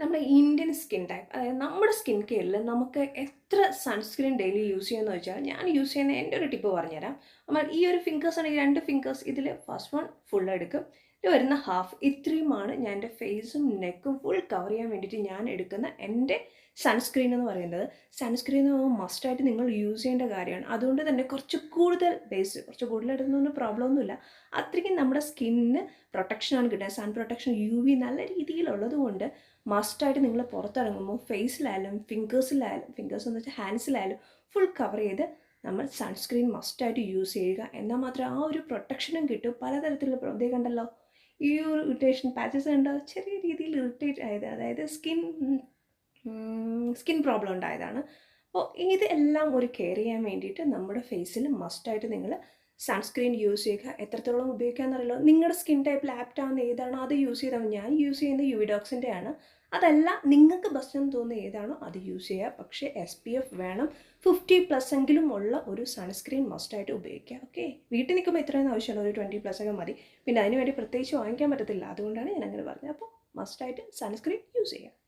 നമ്മുടെ Indian skin type അതായത് നമ്മുടെ സ്കിൻ കെയറിൽ നമുക്ക് എത്ര സൺസ്ക്രീൻ ഡെയിലി യൂസ് ചെയ്യുമെന്ന് വെച്ചാൽ ഞാൻ യൂസ് ചെയ്യുന്ന എന്റെ ഒരു ടിപ്പ് പറഞ്ഞുതരാം. നമ്മൾ ഈ ഒരു ഫിംഗേഴ്സ് ആണെങ്കിൽ രണ്ട് ഫിംഗേഴ്സ് ഇതിൽ ഫസ്റ്റ് വൺ ഫുൾ എടുക്കും. വരുന്ന ഹാഫ് ഇത്രയുമാണ് ഞാൻ എന്റെ ഫേസും നെക്കും ഫുൾ കവർ ചെയ്യാൻ വേണ്ടിയിട്ട് ഞാൻ എടുക്കുന്ന എന്റെ സൺസ്ക്രീൻ എന്ന് പറയുന്നത്. സൺസ്ക്രീൻ മസ്റ്റായിട്ട് നിങ്ങൾ യൂസ് ചെയ്യേണ്ട കാര്യമാണ്. അതുകൊണ്ട് തന്നെ കുറച്ച് കൂടുതൽ ബേസ് കുറച്ച് കൂടുതൽ എടുക്കുന്നൊന്നും പ്രോബ്ലം ഒന്നുമില്ല. അത്രയ്ക്കും നമ്മുടെ സ്കിന്നിന് പ്രൊട്ടക്ഷനാണ് കിട്ടുന്നത്. സൺ പ്രൊട്ടക്ഷൻ യു വി നല്ല രീതിയിലുള്ളത് കൊണ്ട് മസ്റ്റായിട്ട് നിങ്ങൾ പുറത്തിറങ്ങുമ്പോൾ ഫേസിലായാലും ഫിംഗേഴ്സിലായാലും ഫിംഗേഴ്സ് എന്ന് വെച്ചാൽ ഹാൻഡ്സിലായാലും ഫുൾ കവർ ചെയ്ത് നമ്മൾ സൺസ്ക്രീൻ മസ്റ്റായിട്ട് യൂസ് ചെയ്യുക. എന്നാൽ മാത്രമേ ആ ഒരു പ്രൊട്ടക്ഷനും കിട്ടും. പലതരത്തിലുള്ള പ്രദേ കണ്ടല്ലോ ഈ ഒരു ഇറിറ്റേഷൻ പാച്ചസ് കണ്ടോ ചെറിയ രീതിയിൽ ഇറിറ്റേറ്റ് ആയത് അതായത് സ്കിൻ സ്കിൻ പ്രോബ്ലം ഉണ്ടായതാണ്. അപ്പോൾ ഇതെല്ലാം ഒരു കെയർ ചെയ്യാൻ വേണ്ടിയിട്ട് നമ്മുടെ ഫേസിൽ മസ്റ്റായിട്ട് നിങ്ങൾ സൺസ്ക്രീൻ യൂസ് ചെയ്യുക. എത്രത്തോളം ഉപയോഗിക്കാമെന്നറിയില്ല നിങ്ങളുടെ സ്കിൻ ടൈപ്പിൽ ആപ്റ്റ് ആവുന്ന ഏതാണോ അത് യൂസ് ചെയ്താൽ ഞാൻ യൂസ് ചെയ്യുന്ന യുവിഡോക്സിന്റെ ആണ്. അതല്ല നിങ്ങൾക്ക് ഭക്ഷണം തോന്നുന്ന ഏതാണോ അത് യൂസ് ചെയ്യുക പക്ഷേ എസ് പി എഫ് വേണം. ഫിഫ്റ്റി പ്ലസ് എങ്കിലും ഉള്ള ഒരു സൺസ്ക്രീൻ മസ്റ്റായിട്ട് ഉപയോഗിക്കുക. ഓക്കെ വീട്ടിൽ നിൽക്കുമ്പോൾ ഇത്രയും ആവശ്യമുള്ള ഒരു ട്വന്റി പ്ലസ് ഒക്കെ മതി. പിന്നെ അതിനുവേണ്ടി പ്രത്യേകിച്ച് വാങ്ങിക്കാൻ പറ്റത്തില്ല. അതുകൊണ്ടാണ് ഞാൻ അങ്ങനെ പറഞ്ഞത് അപ്പോൾ മസ്റ്റായിട്ട് സൺസ്ക്രീൻ യൂസ് ചെയ്യുക